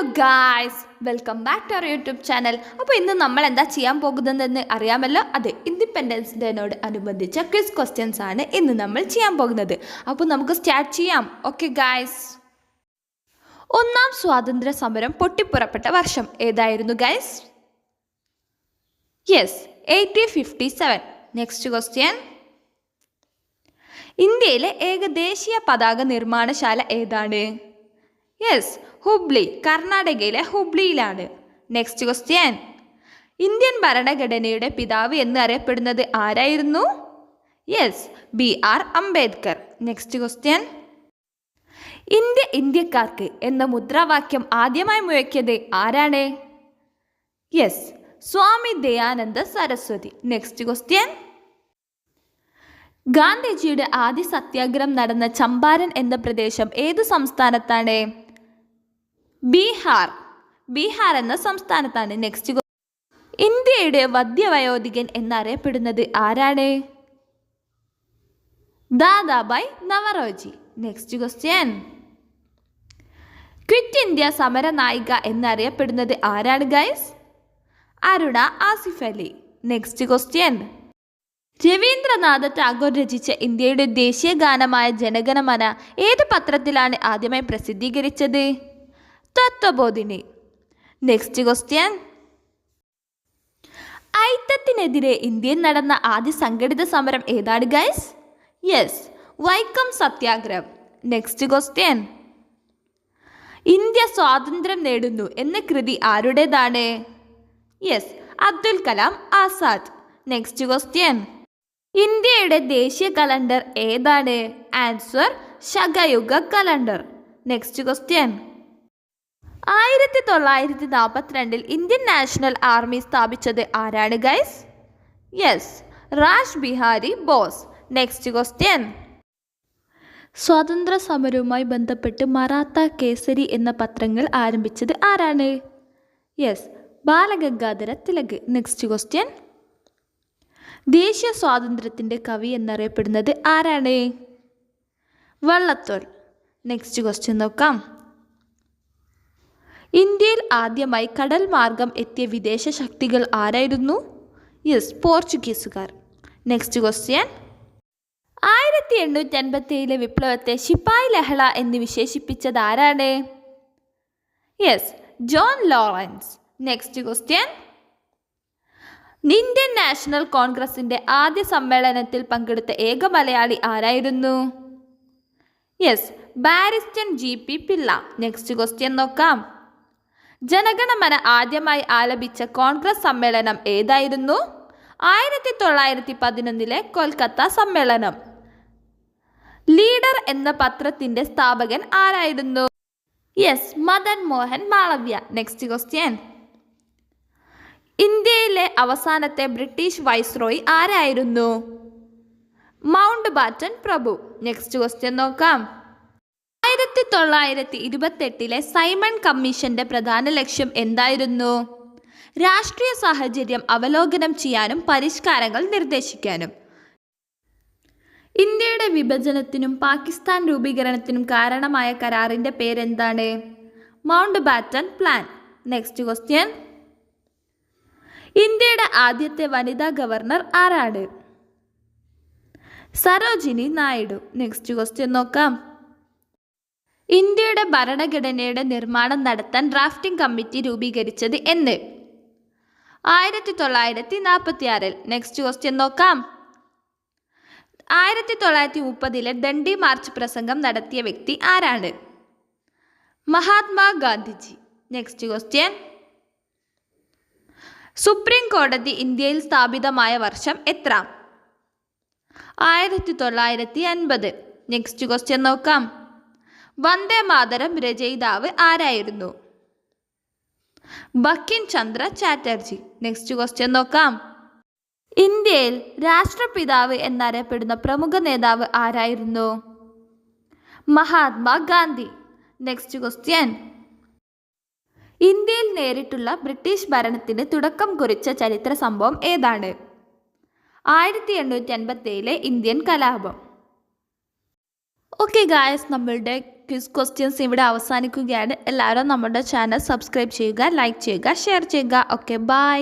Hello guys welcome back to our YouTube channel അപ്പോൾ ഇന്ന് നമ്മൾ എന്താ ചെയ്യാൻ പോകുന്നതെന്ന് അറിയാമല്ലോ? അതെ ഇൻഡിപെൻഡൻസ് ഡേനോട് അനുബന്ധിച്ച ക്വിസ് ക്വസ്റ്റ്യൻസ് ആണ് ഇന്ന് നമ്മൾ ചെയ്യാൻ പോകുന്നത്. അപ്പോൾ നമുക്ക് സ്റ്റാർട്ട് ചെയ്യാം. ഓക്കെ ഗായ്സ് ഒന്നാം സ്വാതന്ത്ര്യ സമരം പൊട്ടിപ്പുറപ്പെട്ട വർഷം ഏതായിരുന്നു guys yes eighteen fifty seven next question ഇന്ത്യയിലെ ഏകദേശീയ പതാക നിർമ്മാണശാല ഏതാണ്? യെസ് ഹുബ്ലി കർണാടകയിലെ ഹുബ്ലിയിലാണ് നെക്സ്റ്റ് ക്വസ്റ്റ്യൻ ഇന്ത്യൻ ഭരണഘടനയുടെ പിതാവ് എന്ന് അറിയപ്പെടുന്നത് ആരായിരുന്നു? Yes B R Ambedkar. Next question India ഇന്ത്യക്കാർക്ക് എന്ന മുദ്രാവാക്യം ആദ്യമായി മുഴക്കിയത് ആരാണ്? Yes Swami Dayananda Saraswati. Next question ഗാന്ധിജിയുടെ ആദ്യ സത്യാഗ്രഹം നടന്ന ചമ്പാരൻ എന്ന പ്രദേശം ഏത് സംസ്ഥാനത്താണ്? ബീഹാർ. ബീഹാർ എന്ന സംസ്ഥാനത്താണ് നെക്സ്റ്റ് ഇന്ത്യയുടെ വദ്യവയോധികൻ എന്നറിയപ്പെടുന്നത് ആരാണ്? Dadabhai Naoroji. Next question quit India സമര നായിക എന്നറിയപ്പെടുന്നത് ആരാണ് guys Aruna Asaf Ali. Next question Rabindranath Tagore രചിച്ച ഇന്ത്യയുടെ ദേശീയ ഗാനമായ ജനഗണമന ഏത് പത്രത്തിലാണ് ആദ്യമായി പ്രസിദ്ധീകരിച്ചത്? തത്വബോധിനി നെക്സ്റ്റ് ക്വസ്റ്റ്യൻ ഐത്തത്തിനെതിരെ ഇന്ത്യയിൽ നടന്ന ആദ്യ സംഘടിത സമരം ഏതാണ് ഗൈസ് യെസ് വൈക്കം സത്യാഗ്രഹം. നെക്സ്റ്റ് ക്വസ്റ്റ്യൻ ഇന്ത്യ സ്വാതന്ത്ര്യം നേടുന്നു എന്ന കൃതി ആരുടേതാണ്? Yes Abdul Kalam Azad. Next question ഇന്ത്യയുടെ ദേശീയ കലണ്ടർ ഏതാണ്? Answer Shakayuga calendar. Next question ആയിരത്തി തൊള്ളായിരത്തി നാൽപ്പത്തിരണ്ടിൽ ഇന്ത്യൻ നാഷണൽ ആർമി സ്ഥാപിച്ചത് ആരാണ് guys yes Rash Behari Bose next question സ്വാതന്ത്ര്യ സമരവുമായി ബന്ധപ്പെട്ട് മറാത്ത കേസരി എന്ന പത്രങ്ങൾ ആരംഭിച്ചത് ആരാണ്? Yes Balagangadhara Tilak. Next question ദേശീയ സ്വാതന്ത്ര്യത്തിന്റെ കവി എന്നറിയപ്പെടുന്നത് ആരാണ്? വള്ളത്തോൾ. നെക്സ്റ്റ് ക്വസ്റ്റ്യൻ നോക്കാം. ഇന്ത്യയിൽ ആദ്യമായി കടൽ മാർഗം എത്തിയ വിദേശ ശക്തികൾ ആരായിരുന്നു? യെസ് പോർച്ചുഗീസുകാർ. നെക്സ്റ്റ് ക്വസ്റ്റ്യൻ ആയിരത്തി എണ്ണൂറ്റി അൻപത്തി ഏഴിലെ വിപ്ലവത്തെ ശിപ്പായി ലഹള എന്ന് വിശേഷിപ്പിച്ചത് ആരാണ്? Yes John Lawrence. Next question Indian national കോൺഗ്രസിന്റെ ആദ്യ സമ്മേളനത്തിൽ പങ്കെടുത്ത ഏക മലയാളി ആരായിരുന്നു? Yes barrister G P Pillai. Next question നോക്കാം. ജനഗണമന ആദ്യമായി ആലപിച്ച കോൺഗ്രസ് സമ്മേളനം ഏതായിരുന്നു? ആയിരത്തി തൊള്ളായിരത്തി പതിനൊന്നിലെ കൊൽക്കത്ത സമ്മേളനം. ലീഡർ എന്ന പത്രത്തിന്റെ സ്ഥാപകൻ ആരായിരുന്നു? Yes Madan Mohan Malaviya. Next question ഇന്ത്യയിലെ അവസാനത്തെ ബ്രിട്ടീഷ് വൈസ്രോയി ആരായിരുന്നു? മൗണ്ട് ബാറ്റൻ പ്രഭു. നെക്സ്റ്റ് ക്വസ്റ്റ്യൻ നോക്കാം. ആയിരത്തി തൊള്ളായിരത്തി ഇരുപത്തെട്ടിലെ സൈമൺ കമ്മീഷന്റെ പ്രധാന ലക്ഷ്യം എന്തായിരുന്നു? രാഷ്ട്രീയ സാഹചര്യം അവലോകനം ചെയ്യാനും പരിഷ്കാരങ്ങൾ നിർദ്ദേശിക്കാനും. ഇന്ത്യയുടെ വിഭജനത്തിനും പാകിസ്ഥാൻ രൂപീകരണത്തിനും കാരണമായ കരാറിന്റെ പേരെന്താണ്? Mountbatten plan. Next question. ഇന്ത്യയുടെ ആദ്യത്തെ വനിതാ ഗവർണർ ആരാണ്? സരോജിനി നായിഡു. നെക്സ്റ്റ് ക്വസ്റ്റ്യൻ നോക്കാം. ഇന്ത്യയുടെ ഭരണഘടനയുടെ നിർമ്മാണം നടത്താൻ ഡ്രാഫ്റ്റിംഗ് കമ്മിറ്റി രൂപീകരിച്ചത് എന്ന്. ആയിരത്തി തൊള്ളായിരത്തി നാൽപ്പത്തി ആറിൽ നെക്സ്റ്റ് ക്വസ്റ്റ്യൻ നോക്കാം. ആയിരത്തി തൊള്ളായിരത്തി മുപ്പതിലെ ദണ്ഡി മാർച്ച് പ്രസംഗം നടത്തിയ വ്യക്തി ആരാണ്? Mahatma Gandhiji next question supreme കോടതി ഇന്ത്യയിൽ സ്ഥാപിതമായ വർഷം എത്ര? ആയിരത്തി തൊള്ളായിരത്തി അൻപത് നെക്സ്റ്റ് ക്വസ്റ്റ്യൻ നോക്കാം. വന്ദേ മാതരം രചയിതാവ് ആരായിരുന്നു? ബക്കിൻ ചന്ദ്ര ചാറ്റർജി. നെക്സ്റ്റ് ക്വസ്റ്റ്യൻ നോക്കാം. ഇന്ത്യയിൽ രാഷ്ട്രപിതാവ് എന്നറിയപ്പെടുന്ന പ്രമുഖ നേതാവ് ആരായിരുന്നു? മഹാത്മാഗാന്ധി നെക്സ്റ്റ് ക്വസ്റ്റ്യൻ ഇന്ത്യയിൽ നേരിട്ടുള്ള ബ്രിട്ടീഷ് ഭരണത്തിന് തുടക്കം കുറിച്ച ചരിത്ര സംഭവം ഏതാണ്? ആയിരത്തി എണ്ണൂറ്റി അൻപത്തി ഏഴിലെ ഇന്ത്യൻ കലാപം. ഓക്കെ ഗായസ് നമ്മളുടെ ക്വിസ് ക്വസ്റ്റ്യൻസ് ഇവിടെ അവസാനിക്കുകയാണ്. എല്ലാവരും നമ്മുടെ ചാനൽ സബ്സ്ക്രൈബ് ചെയ്യുക ലൈക്ക് ചെയ്യുക ഷെയർ ചെയ്യുക. Okay bye